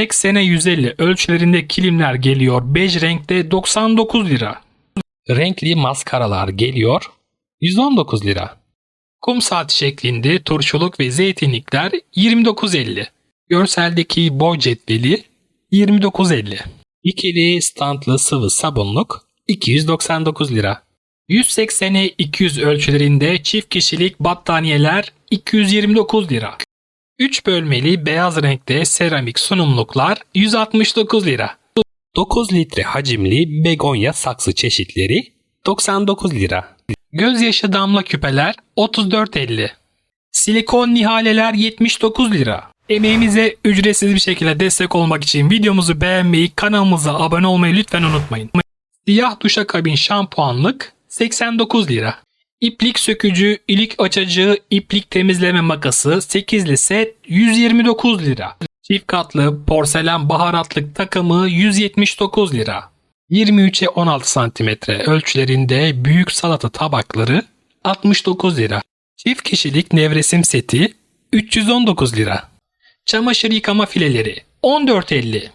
Eksene 150 ölçülerinde kilimler geliyor. Bej renkte 99 lira. Renkli maskaralar geliyor. 119 lira. Kum saati şeklinde turşuluk ve zeytinlikler 29.50. Görseldeki boy cetveli 29.50. İkili standlı sıvı sabunluk 299 lira. 180'e 200 ölçülerinde çift kişilik battaniyeler 229 lira. 3 bölmeli beyaz renkte seramik sunumluklar 169 lira. 9 litre hacimli begonya saksı çeşitleri 99 lira. Gözyaşı damla küpeler 34.50. Silikon nihaleler 79 lira. Emeğimize ücretsiz bir şekilde destek olmak için videomuzu beğenmeyi, kanalımıza abone olmayı lütfen unutmayın. Siyah duşakabin şampuanlık 89 lira. İplik sökücü, ilik açıcı, iplik temizleme makası 8'li set 129 lira. Çift katlı porselen baharatlık takımı 179 lira. 23'e 16 santimetre ölçülerinde büyük salata tabakları 69 lira. Çift kişilik nevresim seti 319 lira. Çamaşır yıkama fileleri 14.50.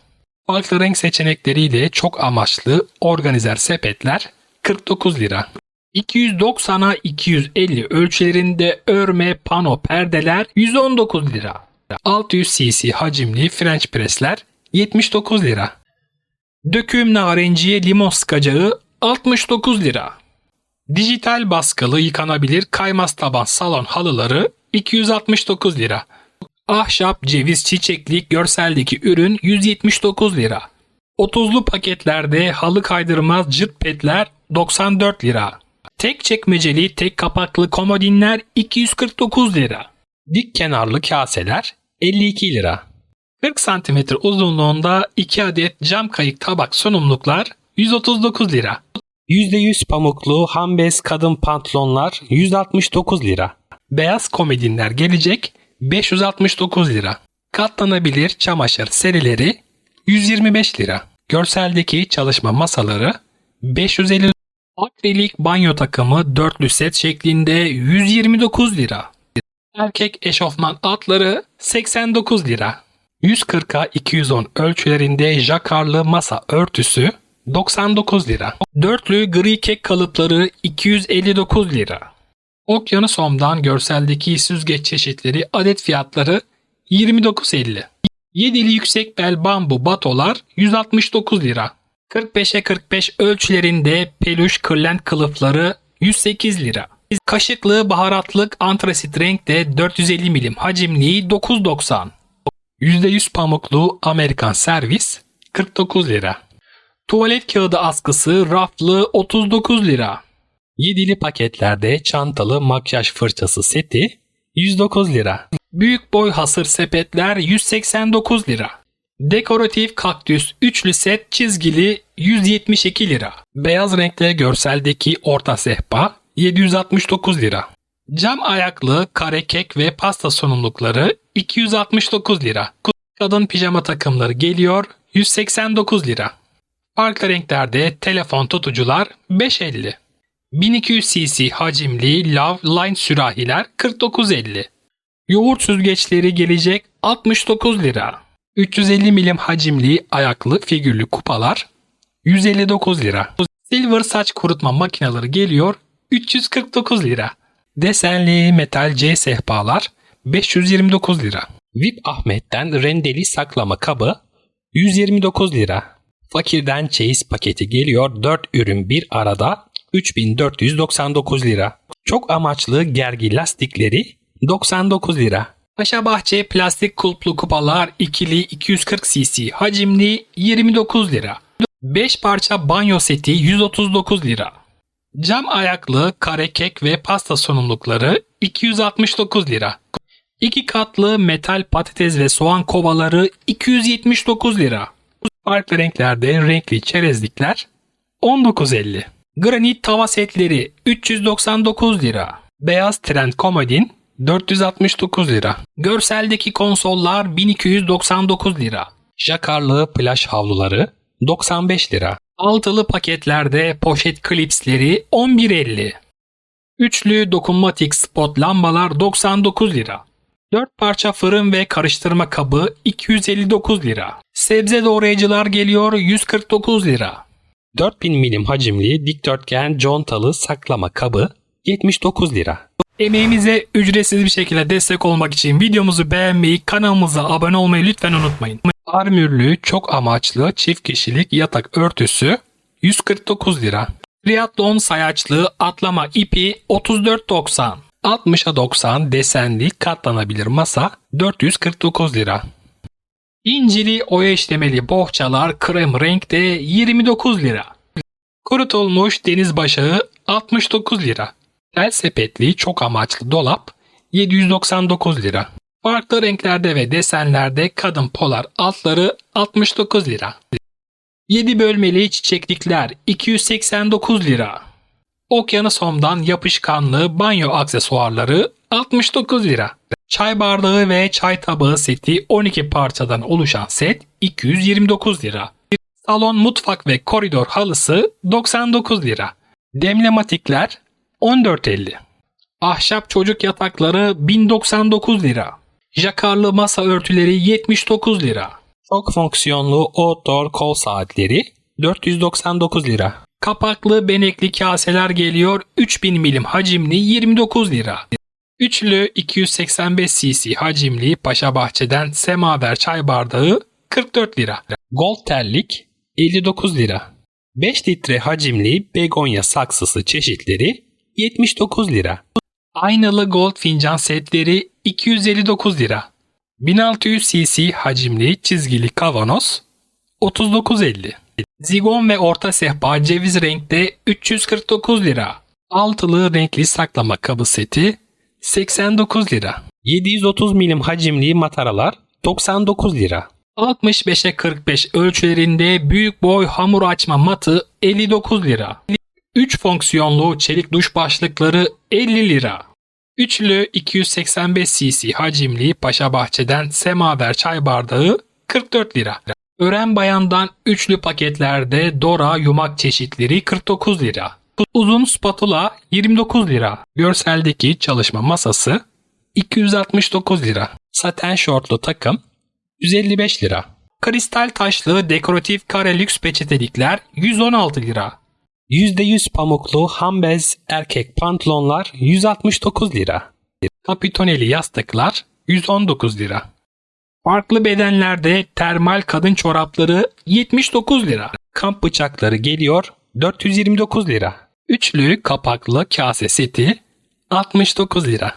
Farklı renk seçenekleriyle çok amaçlı organizer sepetler 49 lira. 290'a 250 ölçülerinde örme pano perdeler 119 lira. 600 cc hacimli French presler 79 lira. Döküm narenciye limon sıkacağı 69 lira. Dijital baskılı yıkanabilir kaymaz taban salon halıları 269 lira. Ahşap ceviz çiçeklik görseldeki ürün 179 lira. 30'lu paketlerde halı kaydırmaz cırt petler 94 lira. Tek çekmeceli tek kapaklı komodinler 249 lira. Dik kenarlı kaseler 52 lira. 40 cm uzunluğunda 2 adet cam kayık tabak sunumluklar 139 lira. %100 pamuklu hambez kadın pantolonlar 169 lira. Beyaz komedinler gelecek 569 lira. Katlanabilir çamaşır serileri 125 lira. Görseldeki çalışma masaları 550 lira. Akrilik banyo takımı dörtlü set şeklinde 129 lira. Erkek eşofman altları 89 lira. 140'a 210 ölçülerinde jakarlı masa örtüsü 99 lira. Dörtlü gri kek kalıpları 259 lira. Okyanusom'dan görseldeki süzgeç çeşitleri adet fiyatları 29.50. Yedili yüksek bel bambu batolar 169 lira. 45'e 45 ölçülerinde peluş kırlent kılıfları 108 lira. Kaşıklı baharatlık antrasit renkte 450 milim hacimli 9.90. %100 pamuklu Amerikan servis 49 lira. Tuvalet kağıdı askısı raflı 39 lira. Yedili paketlerde çantalı makyaj fırçası seti 109 lira. Büyük boy hasır sepetler 189 lira. Dekoratif kaktüs üçlü set çizgili 172 lira. Beyaz renkte görseldeki orta sehpa 769 lira. Cam ayaklı kare kek ve pasta sunumlukları 269 lira. Kadın pijama takımları geliyor 189 lira. Farklı renklerde telefon tutucular 5.50. 1200 cc hacimli Love Line sürahiler 49.50. Yoğurt süzgeçleri gelecek 69 lira. 350 milim hacimli ayaklı figürlü kupalar 159 lira. Silver saç kurutma makineleri geliyor 349 lira. Desenli metal C sehpalar 529 lira. VIP Ahmet'ten rendeli saklama kabı 129 lira. Fakirden çeyiz paketi geliyor 4 ürün bir arada 3499 lira. Çok amaçlı gergi lastikleri 99 lira. Paşa Bahçe plastik kulplu kupalar ikili 240 cc hacimli 29 lira. 5 parça banyo seti 139 lira. Cam ayaklı kare kek ve pasta sunumlukları 269 lira. 2 katlı metal patates ve soğan kovaları 279 lira. Farklı renklerde renkli çerezlikler 19.50. Granit tava setleri 399 lira. Beyaz trend komodin 469 lira. Görseldeki konsollar 1299 lira. Jakarlı plaj havluları 95 lira. Altılı paketlerde poşet klipsleri 11.50. Üçlü dokunmatik spot lambalar 99 lira. 4 parça fırın ve karıştırma kabı 259 lira. Sebze doğrayıcılar geliyor 149 lira. 4000 milim hacimli dikdörtgen contalı saklama kabı 79 lira. Emeğimize ücretsiz bir şekilde destek olmak için videomuzu beğenmeyi, kanalımıza abone olmayı lütfen unutmayın. Armürlü çok amaçlı çift kişilik yatak örtüsü 149 lira. Triathlon sayaçlı atlama ipi 34.90. 60'a 90 desenli katlanabilir masa 449 lira. İncili oya işlemeli bohçalar krem renkte 29 lira. Kurutulmuş deniz başağı 69 lira. Tel sepetli çok amaçlı dolap 799 lira. Farklı renklerde ve desenlerde kadın polar altları 69 lira. 7 bölmeli çiçeklikler 289 lira. Okyanus Home'dan yapışkanlı banyo aksesuarları 69 lira. Çay bardağı ve çay tabağı seti 12 parçadan oluşan set 229 lira. Salon, mutfak ve koridor halısı 99 lira. Demlematikler 14.50. Ahşap çocuk yatakları 1099 lira. Jakarlı masa örtüleri 79 lira. Çok fonksiyonlu outdoor kol saatleri 499 lira. Kapaklı benekli kaseler geliyor 3000 milim hacimli 29 lira. Üçlü 285 cc hacimli Paşa Bahçe'den semaver çay bardağı 44 lira. Gold terlik 59 lira. 5 litre hacimli begonya saksısı çeşitleri 79 lira. Aynalı gold fincan setleri 259 lira. 1600 cc hacimli çizgili kavanoz 39.50. Zigon ve orta sehpa ceviz renkte 349 lira. Altılı renkli saklama kabı seti 89 lira. 730 milim hacimli mataralar 99 lira. 65'e 45 ölçülerinde büyük boy hamur açma matı 59 lira. 3 fonksiyonlu çelik duş başlıkları 50 lira. Üçlü 285 cc hacimli Paşa Bahçe'den semaver çay bardağı 44 lira. Ören bayandan üçlü paketlerde Dora yumak çeşitleri 49 lira. Uzun spatula 29 lira. Görseldeki çalışma masası 269 lira. Saten şortlu takım 155 lira. Kristal taşlı dekoratif kare lüks peçetelikler 116 lira. %100 pamuklu hambez erkek pantolonlar 169 lira. Kapitoneli yastıklar 119 lira. Farklı bedenlerde termal kadın çorapları 79 lira. Kamp bıçakları geliyor 429 lira. Üçlü kapaklı kase seti 69 lira.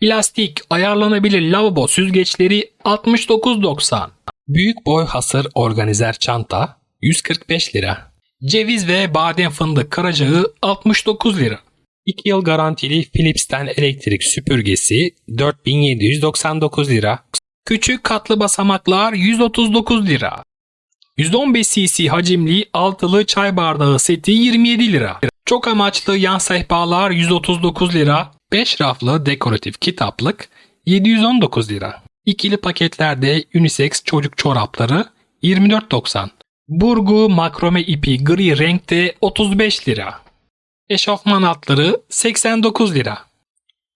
Plastik ayarlanabilir lavabo süzgeçleri 69.90. Büyük boy hasır organizer çanta 145 lira. Ceviz ve badem fındık karacağı 69 lira. 2 yıl garantili Philips'ten elektrik süpürgesi 4799 lira. Küçük katlı basamaklar 139 lira. 115 cc hacimli altılı çay bardağı seti 27 lira. Çok amaçlı yan sehpalar 139 lira. 5 raflı dekoratif kitaplık 719 lira. İkili paketlerde unisex çocuk çorapları 24.90. Burgu makrome ipi gri renkte 35 lira. Eşofman altları 89 lira.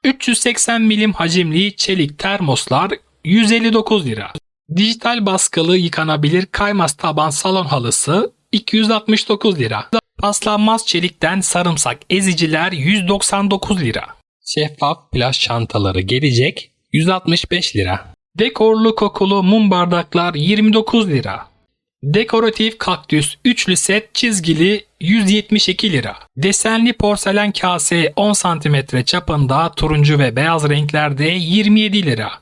380 milim hacimli çelik termoslar 159 lira. Dijital baskılı yıkanabilir kaymaz taban salon halısı 269 lira. Paslanmaz çelikten sarımsak eziciler 199 lira. Şeffaf plaj çantaları gelecek 165 lira. Dekorlu kokulu mum bardaklar 29 lira. Dekoratif kaktüs üçlü set çizgili 172 lira. Desenli porselen kase 10 cm çapında turuncu ve beyaz renklerde 27 lira.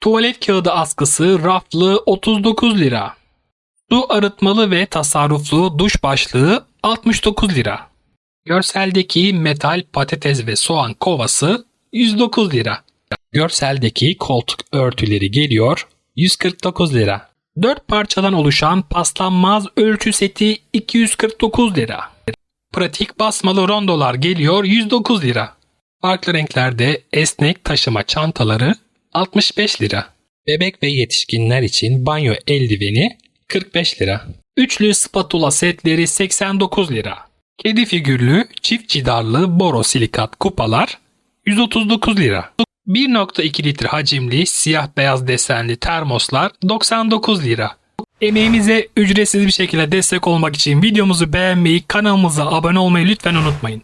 Tuvalet kağıdı askısı raflı 39 lira. Su arıtmalı ve tasarruflu duş başlığı 69 lira. Görseldeki metal patates ve soğan kovası 109 lira. Görseldeki koltuk örtüleri geliyor 149 lira. 4 parçadan oluşan paslanmaz ölçü seti 249 lira. Pratik basmalı rondolar geliyor 109 lira. Farklı renklerde esnek taşıma çantaları 65 lira. Bebek ve yetişkinler için banyo eldiveni 45 lira. Üçlü spatula setleri 89 lira. Kedi figürlü çift cidarlı borosilikat kupalar 139 lira. 1.2 litre hacimli siyah beyaz desenli termoslar 99 lira. Emeğimize ücretsiz bir şekilde destek olmak için videomuzu beğenmeyi, kanalımıza abone olmayı lütfen unutmayın.